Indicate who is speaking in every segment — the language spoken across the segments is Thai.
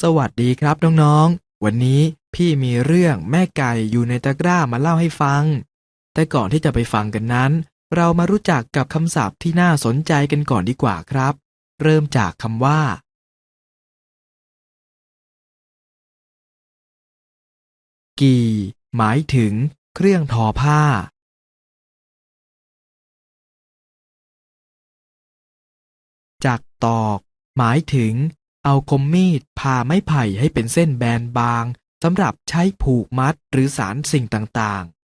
Speaker 1: สวัสดีครับน้องๆ วันนี้พี่มีเรื่องแม่ไก่อยู่ในตะกร้ามาเล่าให้ฟัง แต่ก่อนที่จะไปฟังกันนั้น เรามารู้จักกับคำศัพท์ที่น่าสนใจกันก่อนดีกว่าครับ เริ่มจากคำว่า กี่ หมายถึง เครื่องทอผ้าจักตอก หมายถึง เอาคมมีดผ่าไม้ไผ่ให้เป็นเส้นแบนบางสำหรับใช้ผูกมัดหรือสารสิ่งต่างๆ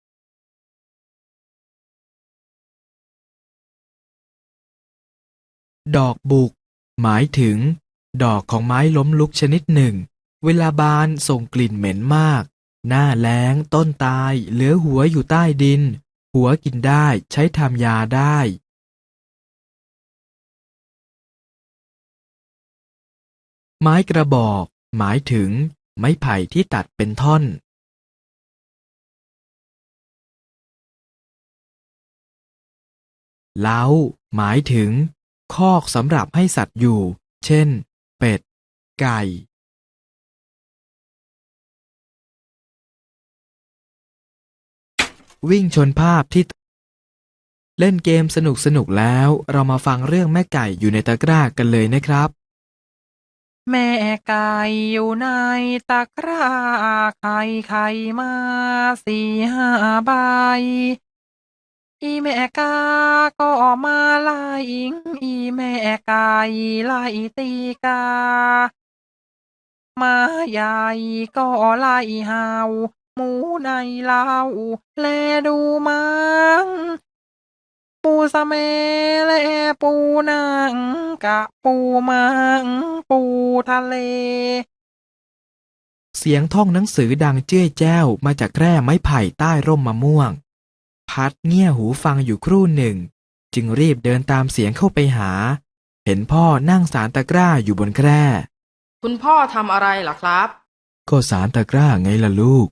Speaker 1: ดอกบุก หมายถึง ดอกของไม้ล้มลุกชนิดหนึ่ง เวลาบานส่งกลิ่นเหม็นมาก หน้าแล้งต้นตาย เหลือหัวอยู่ใต้ดิน หัวกินได้ใช้ทำยาได้ ไม้กระบอก หมายถึง ไม้ไผ่ที่ตัดเป็นท่อนเล้าหมายถึง คอกสำหรับให้สัตว์อยู่ เช่น เป็ด ไก่ วิ่งชนภาพที่ เล่นเกมสนุกสนุกๆแล้ว เรามาฟังเรื่องแม่ไก่อยู่ในตะกร้ากันเลยนะครับ
Speaker 2: แม่ไก่อยู่ในตะกร้า ไข่ไข่มาสี่ห้าใบ อีแม่กาก็มาไล่อิง อีแม่ไก่ไล่ตีกา มาใหญ่ก็ไล่เห่าหมูในเล้าแลดูมัง ปูสะเมและปูนังกะปูมังปูทะเล
Speaker 1: เสียงท่องหนังสือดังเจ้ยแจ้วมาจากแคร่ไม้ไผ่ใต้ร่มมะม่วง พัดเงี่ยหูฟังอยู่ครู่หนึ่ง จึงรีบเดินตามเสียงเข้าไปหา เห็นพ่อนั่งสารตะกร้าอยู่บนแคร่
Speaker 3: คุณพ่อทำอะไรล่ะครับ
Speaker 1: ก็สารตะกร้าไงล่ะลูก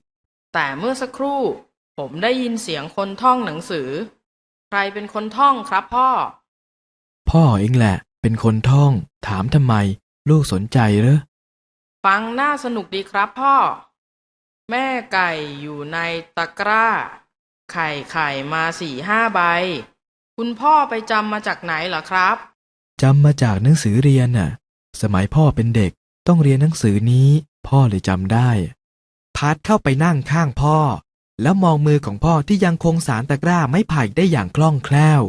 Speaker 3: แต่เมื่อสักครู่ ผมได้ยินเสียงคนท่องหนังสือใค รเป็นคนท่องครับพ่อ
Speaker 1: พ่อเองแหละ เป็นคนท่อง ถามทำไม ลูกสนใจเหรอ
Speaker 3: ฟังน่าสนุกดีครับพ่อ แม่ไก่อยู่ในตะกร้า ไข่ไข่มาสี่ห้าใบ คุณพ่อไปจำมาจากไหนเหรอครับ
Speaker 1: จำมาจากหนังสือเรียนน่ะ สมัยพ่อเป็นเด็กต้องเรียนหนังสือนี้ พ่อเลยจำได้ พัดเข้าไปนั่งข้างพ่อ แล้วมองมือของพ่อที่ยังคงสารตะกร้าไม้ไผ่ได้อย่างคล่องแคล่ว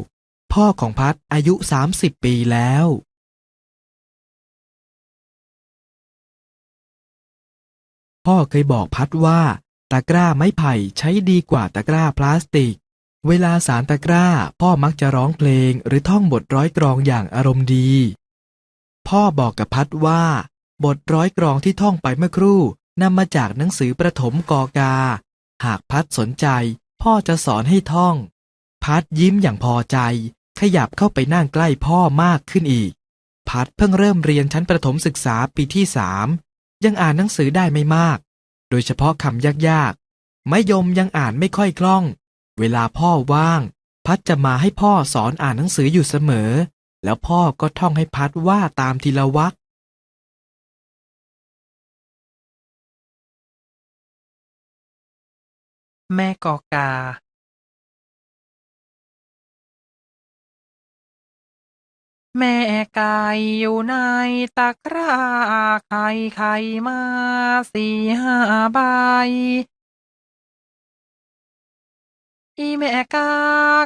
Speaker 1: พ่อของพัดอายุ 30 ปีแล้ว พ่อเคยบอกพัดว่า ตะกร้าไม้ไผ่ใช้ดีกว่าตะกร้าพลาสติก เวลาสารตะกร้าพ่อมักจะร้องเพลงหรือท่องบทร้อยกรองอย่างอารมณ์ดี พ่อบอกกับพัดว่า บทร้อยกรองที่ท่องไปเมื่อครู่นำมาจากหนังสือประถมกอกา หากพัดสนใจ พ่อจะสอนให้ท่อง พัดยิ้มอย่างพอใจ ขยับเข้าไปนั่งใกล้พ่อมากขึ้นอีก พัดเพิ่งเริ่มเรียนชั้นประถมศึกษาปีที่สามยังอ่านหนังสือได้ไม่มาก โดยเฉพาะคำยากๆ ไม่ยมยังอ่านไม่ค่อยคล่อง เวลาพ่อว่าง พัดจะมาให้พ่อสอนอ่านหนังสืออยู่เสมอ แล้วพ่อก็ท่องให้พัดว่าตามทีละวรรค
Speaker 2: แม่กอกาแม่ไก่อยู่ในตะกร้า ไข่ไข่มาสี่ห้าใบ อีแม่กา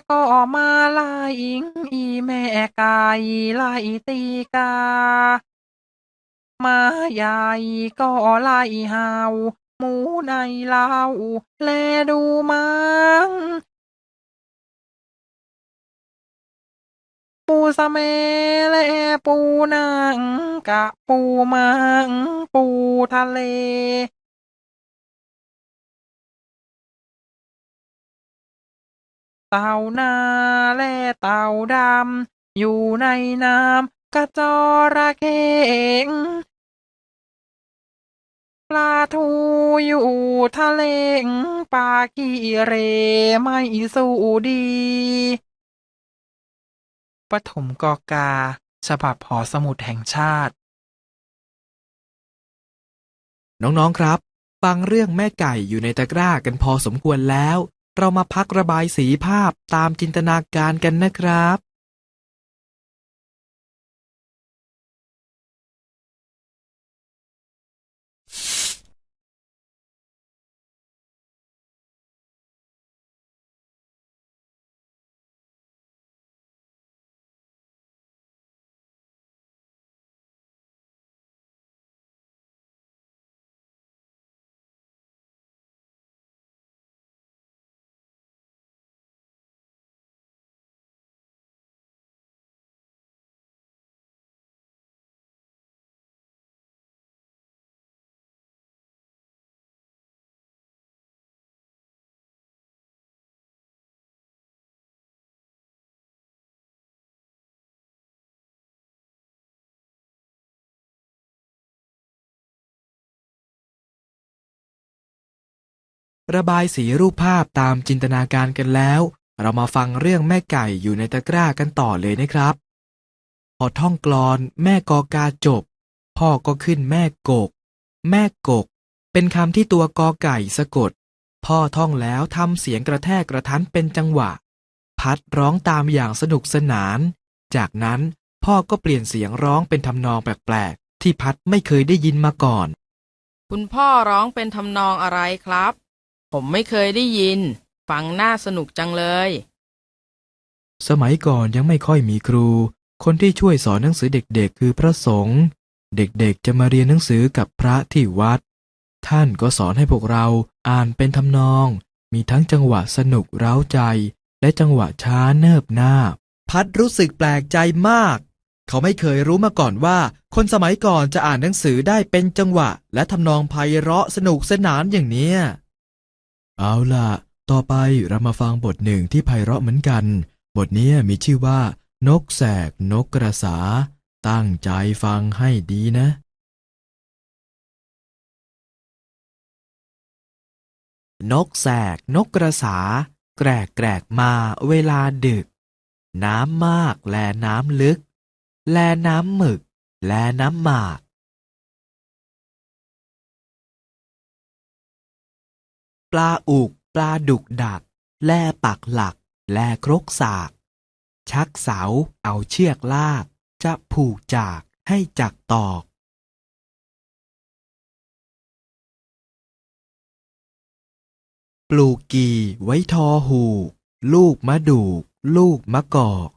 Speaker 2: ก็มาไล่อิง อีแม่ไก่ไล่ตีกา มาใหญ่ก็ไล่เห่า หมูในเล้าแลดูมังปูสะเมและปูนังกะปูมังปูทะเลเต่านาและเต่าดำ อยู่ในน้ำกระจอระเข้ง ปลาทูอยู่ทะเลงปลาขี้เรไม่สู้ดีปฐมกอกา ฉบับหอสมุดแห่งชาติ
Speaker 1: น้อง ๆ ครับ ฟังเรื่องแม่ไก่อยู่ในตะกร้ากันพอสมควรแล้ว เรามาพักระบายสีภาพตามจินตนาการกันนะครับ ระบายสีรูปภาพตามจินตนาการกันแล้ว เรามาฟังเรื่องแม่ไก่อยู่ในตะกร้ากันต่อเลยนะครับ พอท่องกลอนแม่กอกาจบ พ่อก็ขึ้นแม่กก แม่กก เป็นคำที่ตัวกอไก่สะกด พ่อท่องแล้วทำเสียงกระแทกกระทันเป็นจังหวะ พัดร้องตามอย่างสนุกสนาน จากนั้นพ่อก็เปลี่ยนเสียงร้องเป็นทำนองแปลกๆที่พัดไม่เคยได้ยินมาก่อน
Speaker 3: คุณพ่อร้องเป็นทำนองอะไรครับ ผมไม่เคยได้ยิน ฟังน่าสนุกจังเลย
Speaker 1: สมัยก่อนยังไม่ค่อยมีครู คนที่ช่วยสอนหนังสือเด็กๆ คือพระสงฆ์ เด็กๆ จะมาเรียนหนังสือกับพระที่วัด ท่านก็สอนให้พวกเราอ่านเป็นทำนอง มีทั้งจังหวะสนุกเร้าใจ และจังหวะช้าเนิบนาบพัดรู้สึกแปลกใจมาก เขาไม่เคยรู้มาก่อนว่า คนสมัยก่อนจะอ่านหนังสือได้เป็นจังหวะ และทำนองไพเราะสนุกสนานอย่างเนี้ย เอาล่ะต่อไปเรามาฟังบทหนึ่งที่ไพเราะเหมือนกัน บทนี้มีชื่อว่า นกแสกนกกระสา ตั้งใจฟังให้ดีนะ นกแสกนกกระสา แกรกแกรกมาเวลาดึก น้ำมากแลน้ำลึก แลน้ำหมึก แลน้ำหมาก ปลาอุก ปลาดุกดัก แล่ปักหลัก แลครกสาก ชักเสา เอาเชือกลาก จะผูกจากให้จักตอก ปลูกกีไว้ทอหูก ลูกมะดูก ลูกมะกอก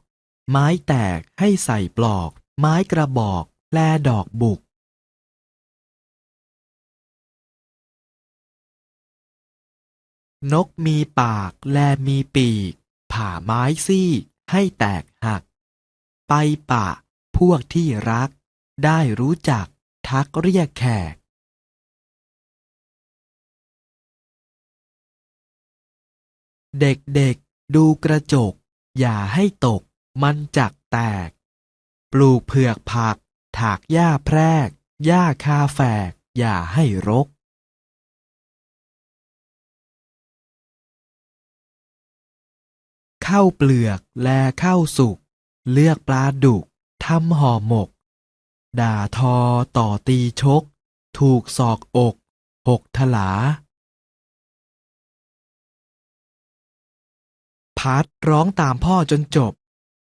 Speaker 1: ไม้แตกให้ใส่ปลอก ไม้กระบอก แลดอกบุก นกมีปากแลมีปีก ผ่าไม้ซี่ให้แตกหัก ไปปะ พวกที่รัก ได้รู้จัก ทักเรียกแขก เด็กๆ ดูกระจก อย่าให้ตก มันจักแตก ปลูกเผือกผัก ถากหญ้าแพรก หญ้าคาแฝก อย่าให้รก ข้าวเปลือก แลข้าวสุก เลือกปลาดุก ทำห่อหมก ด่าทอต่อตีชก ถูกศอกอก หกถลา พัดร้องตามพ่อจนจบ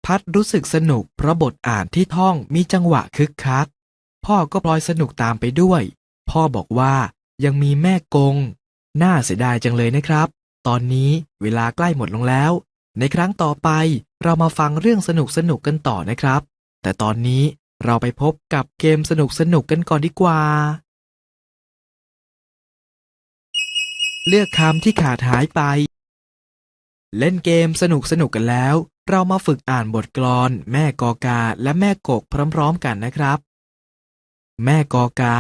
Speaker 1: พัดรู้สึกสนุกเพราะบทอ่านที่ท่องมีจังหวะคึกคัก พ่อก็พลอยสนุกตามไปด้วย พ่อบอกว่ายังมีแม่กง น่าเสียดายจังเลยนะครับ ตอนนี้เวลาใกล้หมดลงแล้ว ในครั้งต่อไปเรามาฟังเรื่องสนุกสนุกกันต่อนะครับ แต่ตอนนี้เราไปพบกับเกมสนุกสนุกกันก่อนดีกว่า เลือกคำที่ขาดหายไป เล่นเกมสนุกสนุกกันแล้ว เรามาฝึกอ่านบทกลอน แม่กอกาและแม่กกพร้อมๆกันนะครับ แม่กอกา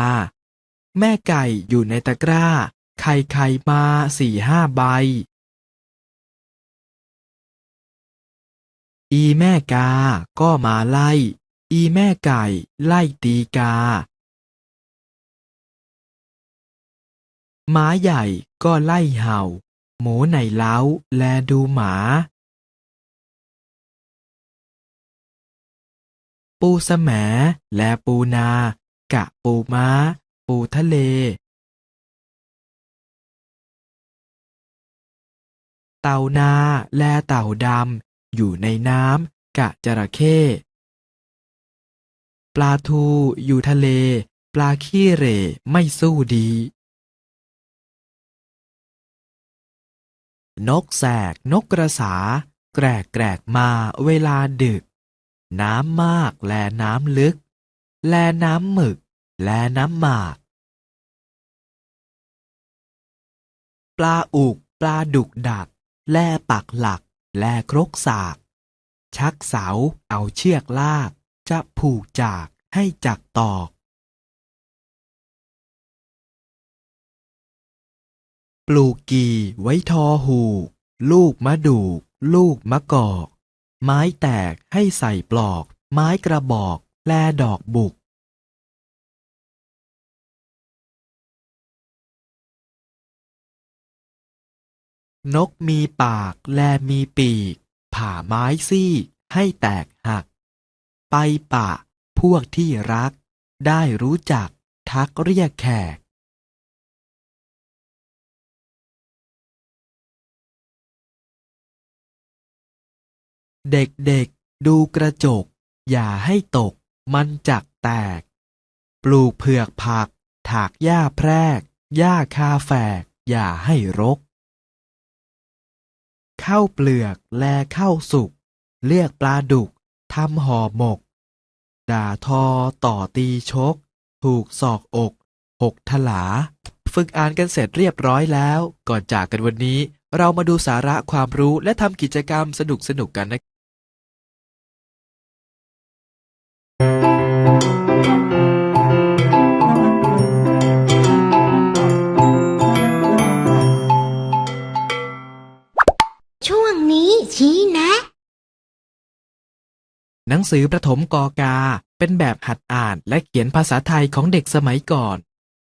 Speaker 1: แม่ไก่อยู่ในตะกร้า ไข่ไข่มาสี่ห้าใบ อีแม่กา ก็มาไล่ อีแม่ไก่ ไล่ตีกา หมาใหญ่ก็ไล่เห่า หมูในเล้าแลดูหมา ปูสแสมและปูนา กะปูม้า ปูทะเลเต่านา และเต่าดำ อยู่ในน้ำกะจระเข้ปลาทูอยู่ทะเล ปลาขี้เหร่ไม่สู้ดี นกแสกนกกระสา แกรกแกรกมาเวลาดึก น้ำมากแลน้ำลึก แลน้ำหมึก แลน้ำหมาก ปลาอุก ปลาดุกดัก แลปักหลัก แลครกสาก ชักเสาเอาเชือกลาก จะผูกจากให้จักตอก ปลูกกีไว้ทอหูก ลูกมะดูก ลูกมะกอก ไม้แตกให้ใส่ปลอก ไม้กระบอก แลดอกบุก นกมีปากและมีปีก ผ่าไม้ซี่ให้แตกหัก ไปปะ พวกที่รัก ได้รู้จัก ทักเรียกแขก เด็กๆ ดูกระจก อย่าให้ตก มันจักแตก ปลูกเผือกผัก ถากหญ้าแพรก หญ้าคาแฝก อย่าให้รก ข้าวเปลือก แลข้าวสุก เรียกปลาดุก ทำห่อหมก ด่าทอ ต่อตีชก ถูกสอกอก หกทลา ฝึกอ่านกันเสร็จเรียบร้อยแล้ว ก่อนจากกันวันนี้ เรามาดูสาระความรู้และทำกิจกรรมสนุกสนุกกันนะ
Speaker 4: นี้ชี้แนะ
Speaker 1: หนังสือประถมกอกา เป็นแบบหัดอ่านและเขียนภาษาไทยของเด็กสมัยก่อน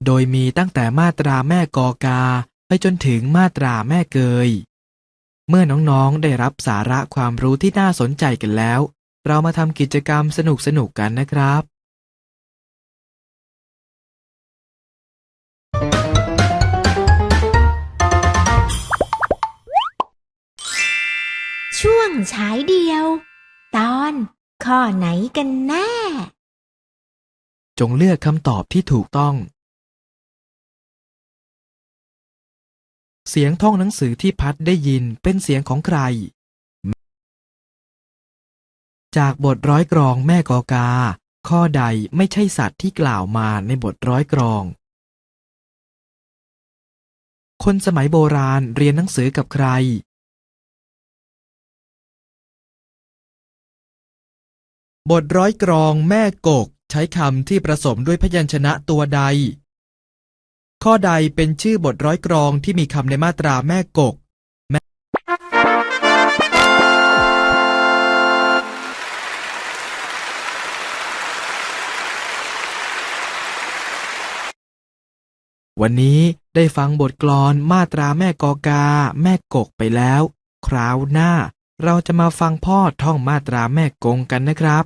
Speaker 1: โดยมีตั้งแต่มาตราแม่กอกา ไปจนถึงมาตราแม่เกย เมื่อน้องๆได้รับสาระความรู้ที่น่าสนใจกันแล้ว เรามาทำกิจกรรมสนุกๆกันนะครับ
Speaker 4: ฉายเดียว ตอนข้อไหนกันแน่
Speaker 1: จงเลือกคำตอบที่ถูกต้อง เสียงท่องหนังสือที่พัดได้ยินเป็นเสียงของใคร จากบทร้อยกรองแม่กอกา ข้อใดไม่ใช่สัตว์ที่กล่าวมาในบทร้อยกรองคนสมัยโบราณเรียนหนังสือกับใคร บทร้อยกรองแม่กก ใช้คำที่ผสมด้วยพยัญชนะตัวใด ข้อใดเป็นชื่อบทร้อยกรองที่มีคำในมาตราแม่กกแม่วันนี้ได้ฟังบทกลอนมาตราแม่กอกา แม่กกไปแล้ว คราวหน้า เราจะมาฟังพ่อท่องมาตราแม่กงกันนะครับ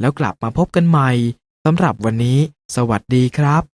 Speaker 1: แล้วกลับมาพบกันใหม่สำหรับวันนี้ สวัสดีครับ